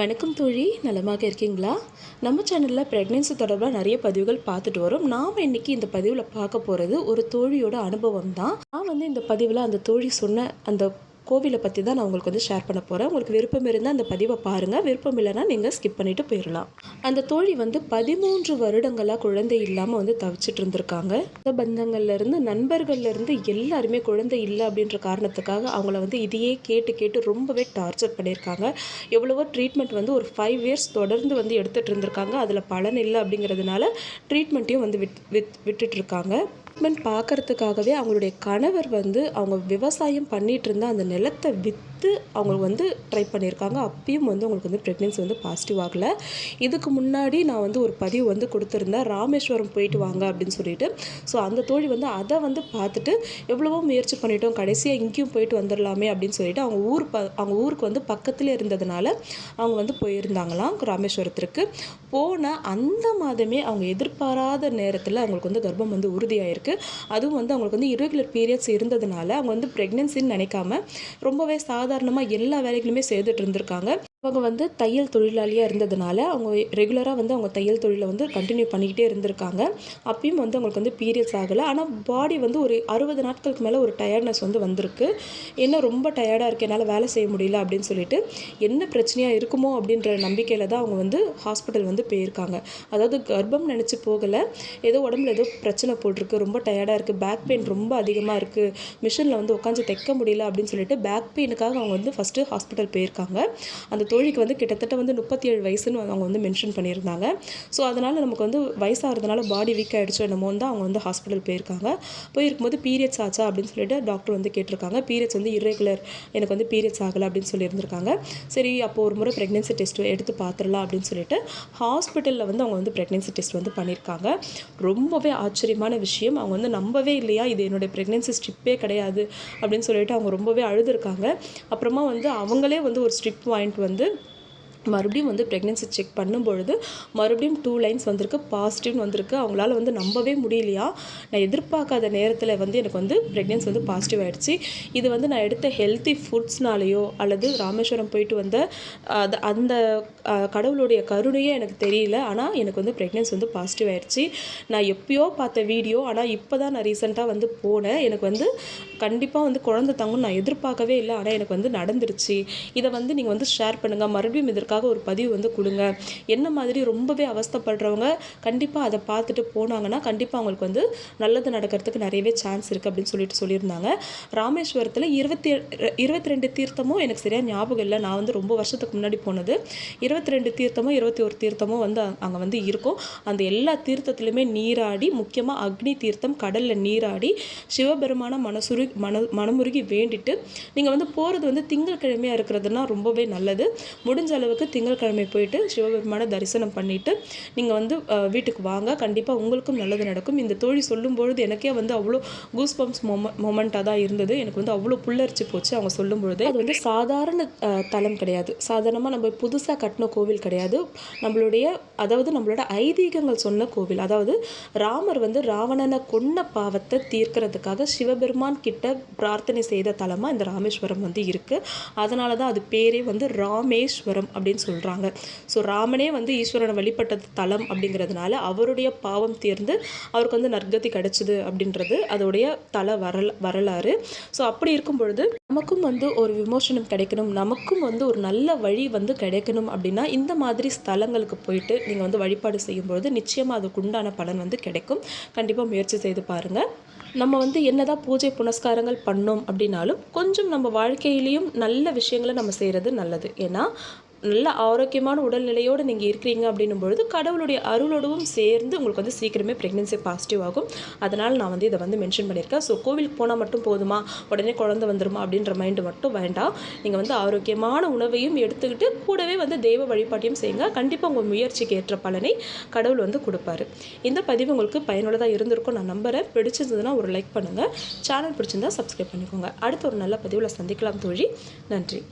வணக்கம் தோழி. நலமாக இருக்கீங்களா? நம்ம சேனலில் ப்ரெக்னென்சி தொடர்பாக நிறைய பதிவுகள் பார்த்துட்டு வரோம். நாம் இன்றைக்கி இந்த பதிவில் பார்க்க போகிறது ஒரு தோழியோட அனுபவம் தான். நான் வந்து இந்த பதிவில் அந்த தோழி சொன்ன அந்த கோவிலை பற்றி தான் நான் உங்களுக்கு வந்து ஷேர் பண்ண போகிறேன் உங்களுக்கு விருப்பம் இருந்தால் அந்த பதிவை பாருங்கள் விருப்பம் இல்லைன்னா நீங்கள் ஸ்கிப் பண்ணிவிட்டு போயிடலாம் அந்த தோழி வந்து பதிமூன்று வருடங்களாக குழந்தை இல்லாமல் வந்து தவிச்சிட்டு இருந்திருக்காங்க. இந்த பந்தங்கள்லேருந்து நண்பர்கள்லேருந்து எல்லாருமே குழந்தை இல்லை அப்படின்ற காரணத்துக்காக அவங்கள வந்து இதையே கேட்டு கேட்டு ரொம்பவே டார்ச்சர் பண்ணியிருக்காங்க. எவ்வளவோ ட்ரீட்மெண்ட் வந்து ஒரு ஃபைவ் இயர்ஸ் தொடர்ந்து வந்து எடுத்துகிட்டு இருந்திருக்காங்க. அதில் பலன் இல்லை அப்படிங்கிறதுனால ட்ரீட்மெண்ட்டையும் வந்து விட் விட் விட்டுட்ருக்காங்க ட்ரீட்மெண்ட் பார்க்கறதுக்காகவே அவங்களுடைய கணவர் வந்து அவங்க விவசாயம் பண்ணிகிட்டு இருந்த அந்த நிலத்தை விற்று அவங்க வந்து ட்ரை பண்ணியிருக்காங்க. அப்பயும் வந்து அவங்களுக்கு வந்து ப்ரெக்னென்சி வந்து பாசிட்டிவ் ஆகலை. இதுக்கு முன்னாடி நான் வந்து ஒரு பதிவு வந்து கொடுத்துருந்தேன். ராமேஸ்வரம் போயிட்டு வாங்க அப்படின்னு சொல்லிட்டு. ஸோ அந்த தோழி வந்து அதை வந்து பார்த்துட்டு எவ்வளவோ முயற்சி பண்ணிட்டோம். கடைசியாக இங்கேயும் போயிட்டு வந்துடலாமே அப்படின்னு சொல்லிட்டு அவங்க ஊர் ப அவங்க ஊருக்கு வந்து பக்கத்தில் இருந்ததுனால அவங்க வந்து போயிருந்தாங்களாம் ராமேஸ்வரத்திற்கு. போன அந்த மாதமே அவங்க எதிர்பாராத நேரத்தில் அவங்களுக்கு வந்து கர்ப்பம் வந்து உறுதியாயிருக்கு. அதுவும் வந்து அவங்களுக்கு வந்து இரகுலர் பீரியட்ஸ் இருந்ததுனால அவங்க வந்து ப்ரெக்னென்சின்னு நினைக்காம ரொம்பவே சாதாரணமாக எல்லா வேலைகளுமே செய்துட்டு இருந்திருக்காங்க. அவங்க வந்து தையல் தொழிலாளியாக இருந்ததுனால அவங்க ரெகுலராக வந்து அவங்க தையல் தொழிலை வந்து கண்டினியூ பண்ணிக்கிட்டே இருந்திருக்காங்க. அப்பயும் வந்து அவங்களுக்கு வந்து பீரியட்ஸ் ஆகலை. ஆனால் பாடி வந்து ஒரு அறுபது நாட்களுக்கு மேலே ஒரு டயர்ட்னஸ் வந்து வந்திருக்கு. என்ன ரொம்ப டயர்டாக இருக்குது என்னால் வேலை செய்ய முடியல அப்படின்னு சொல்லிட்டு என்ன பிரச்சனையாக இருக்குமோ அப்படின்ற நம்பிக்கையில் தான் அவங்க வந்து ஹாஸ்பிட்டல் வந்து போயிருக்காங்க. அதாவது கர்ப்பம் நினச்சி போகலை. ஏதோ உடம்புல ஏதோ பிரச்சனை போட்டிருக்கு. ரொம்ப டயர்டாக இருக்குது பேக் பெயின் ரொம்ப அதிகமாக இருக்குது மிஷினில் வந்து உட்காந்து தைக்க முடியல அப்படின்னு சொல்லிட்டு பேக் பெயினுக்காக அவங்க வந்து ஃபஸ்ட்டு ஹாஸ்பிட்டல் போயிருக்காங்க. அந்த தோழிக்கு வந்து கிட்டத்தட்ட வந்து முப்பத்தி ஏழு வயசுன்னு அவங்க வந்து மென்ஷன் பண்ணியிருந்தாங்க. ஸோ அதனால் நமக்கு வந்து வயசாகிறதுனால பாடி வீக் ஆகிடுச்சோ என்னமோன்னு தான் அவங்க வந்து ஹாஸ்பிட்டல் போயிருக்காங்க. போயிருக்கும்போது பீரியட்ஸ் ஆச்சா அப்படின்னு சொல்லிட்டு டாக்டர் வந்து கேட்டிருக்காங்க. பீரியட்ஸ் வந்து இரெகுலர் எனக்கு வந்து பீரியட்ஸ் ஆகலை அப்படின்னு சொல்லியிருந்திருக்காங்க. சரி அப்போ ஒரு முறை ப்ரெக்னென்சி டெஸ்ட் எடுத்து பார்த்துடலாம் அப்படின்னு சொல்லிட்டு ஹாஸ்பிட்டலில் வந்து அவங்க வந்து ப்ரெக்னென்சி டெஸ்ட் வந்து பண்ணியிருக்காங்க. ரொம்பவே ஆச்சரியமான விஷயம். அவங்க வந்து நம்பவே இல்லையா இது என்னுடைய ப்ரெக்னென்சி ஸ்ட்ரிப்பே கிடையாது அப்படின்னு சொல்லிட்டு அவங்க ரொம்பவே அழுதுருக்காங்க. அப்புறமா வந்து அவங்களே வந்து ஒரு ஸ்ட்ரிப் வாங்கிட்டு வந்து வந்து மறுபடியும் வந்து ப்ரெக்னென்சி செக் பண்ணும்பொழுது மறுபடியும் டூ லைன்ஸ் வந்திருக்கு பாசிட்டிவ்னு வந்திருக்கு. அவங்களால வந்து நம்பவே முடியலையா? நான் எதிர்பார்க்காத நேரத்தில் வந்து எனக்கு வந்து ப்ரெக்னென்சி வந்து பாசிட்டிவ் ஆகிடுச்சு இது வந்து நான் எடுத்த ஹெல்த்தி ஃபுட்ஸ்னாலேயோ அல்லது ராமேஸ்வரம் போயிட்டு வந்த அது அந்த கடவுளுடைய கருணையே எனக்கு தெரியல. ஆனால் எனக்கு வந்து ப்ரெக்னென்சி வந்து பாசிட்டிவ் ஆகிடுச்சு நான் எப்பயோ பார்த்த வீடியோ ஆனால் இப்போ தான் நான் ரீசெண்டாக வந்து போனேன். எனக்கு வந்து கண்டிப்பாக வந்து குழந்தை தங்கும் நான் எதிர்பார்க்கவே இல்லை. ஆனால் எனக்கு வந்து நடந்துருச்சு. இதை வந்து நீங்கள் வந்து ஷேர் பண்ணுங்கள் மறுபடியும் இதற்காக ஒரு பதிவு வந்து கொடுங்க. என்ன மாதிரி ரொம்பவே அவஸ்தைப்படுறவங்க கண்டிப்பாக அதை பார்த்துட்டு போனாங்கன்னா கண்டிப்பாக அவங்களுக்கு வந்து நல்லது நடக்கிறதுக்கு நிறையவே சான்ஸ் இருக்குது அப்படின்னு சொல்லிட்டு சொல்லியிருந்தாங்க. ராமேஸ்வரத்தில் இருபத்தி இருபத்தி ரெண்டு தீர்த்தமும் எனக்கு சரியாக ஞாபகம் இல்லை. நான் வந்து ரொம்ப வருஷத்துக்கு முன்னாடி போனது. இருபத்தி ரெண்டு தீர்த்தமோ இருபத்தி ஒரு தீர்த்தமோ வந்து அங்கே வந்து இருக்கும். அந்த எல்லா தீர்த்தத்துலையுமே நீராடி முக்கியமாக அக்னி தீர்த்தம் கடலில் நீராடி சிவபெருமான மனசுரு மன மனமுருகி வேண்டிட்டு நீங்கள் வந்து போகிறது வந்து திங்கட்கிழமையாக இருக்கிறதுனா ரொம்பவே நல்லது. முடிஞ்ச அளவுக்கு திங்கட்கிழமை போயிட்டு சிவபெருமான தரிசனம் பண்ணிவிட்டு நீங்கள் வந்து வீட்டுக்கு வாங்க. கண்டிப்பாக உங்களுக்கும் நல்லது நடக்கும். இந்த தோழி சொல்லும்பொழுது எனக்கே வந்து அவ்வளோ கூஸ் பம்ப்ஸ் மொம மொமெண்ட்டாக தான் இருந்தது. எனக்கு வந்து அவ்வளோ புல்லரிச்சு போச்சு அவங்க சொல்லும் பொழுது அது வந்து சாதாரண தலம் கிடையாது. சாதாரணமாக நம்ம புதுசாக கட்டின கோவில் கிடையாது. நம்மளுடைய அதாவது நம்மளோட ஐதீகங்கள் சொன்ன கோவில். அதாவது ராமர் வந்து ராவணனை கொன்ன பாவத்தை தீர்க்கிறதுக்காக சிவபெருமான் கிட்ட பிரார்த்தனை செய்த தலமாக இந்த ராமேஸ்வரம் வந்து இருக்குது அதனால தான் அது பேரே வந்து ராமேஸ்வரம் அப்படின்னு சொல்கிறாங்க ஸோ ராமனே வந்து ஈஸ்வரனை வழிபட்ட தலம் அப்படிங்கிறதுனால அவருடைய பாவம் தீர்ந்து அவருக்கு வந்து நற்கதி கிடைச்சிது அப்படின்றது அதோடைய தல வரல வரலாறு. ஸோ அப்படி இருக்கும் பொழுது நமக்கும் வந்து ஒரு விமோசனம் கிடைக்கணும். நமக்கும் வந்து ஒரு நல்ல வழி வந்து கிடைக்கணும் அப்படின்னா இந்த மாதிரி ஸ்தலங்களுக்கு போயிட்டு நீங்கள் வந்து வழிபாடு செய்யும்பொழுது நிச்சயமாக அதுக்கு உண்டான பலன் வந்து கிடைக்கும். கண்டிப்பாக முயற்சி செய்து பாருங்கள் நம்ம வந்து என்னதான் பூஜை புனஸ்காரங்கள் பண்ணோம் அப்படின்னாலும் கொஞ்சம் நம்ம வாழ்க்கையிலையும் நல்ல விஷயங்களை நம்ம செய்கிறது நல்லது. ஏன்னா நல்ல ஆரோக்கியமான உடல்நிலையோடு நீங்கள் இருக்கிறீங்க அப்படின்னும் பொழுது கடவுளுடைய அருளோடவும் சேர்ந்து உங்களுக்கு வந்து சீக்கிரமே ப்ரெக்னென்சி பாசிட்டிவ் ஆகும். அதனால் நான் வந்து இதை வந்து மென்ஷன் பண்ணியிருக்கேன். ஸோ கோவிலுக்கு போனால் மட்டும் போதுமா? உடனே குழந்தை வந்துருமா? அப்படின்ற மைண்டு மட்டும் வேண்டாம். நீங்கள் வந்து ஆரோக்கியமான உணவையும் எடுத்துக்கிட்டு கூடவே வந்து தெய்வ வழிபாட்டையும் செய்யுங்க. கண்டிப்பாக உங்கள் முயற்சிக்கு ஏற்ற பலனை கடவுள் வந்து கொடுப்பாரு. இந்த பதிவு உங்களுக்கு பயனுள்ளதாக இருந்திருக்கும் நான் நம்புகிறேன் பிடிச்சிருந்ததுன்னா ஒரு லைக் பண்ணுங்கள் சேனல் பிடிச்சிருந்தா சப்ஸ்கிரைப் பண்ணிக்கோங்க. அடுத்த ஒரு நல்ல பதிவில் சந்திக்கலாம் தோழி. நன்றி.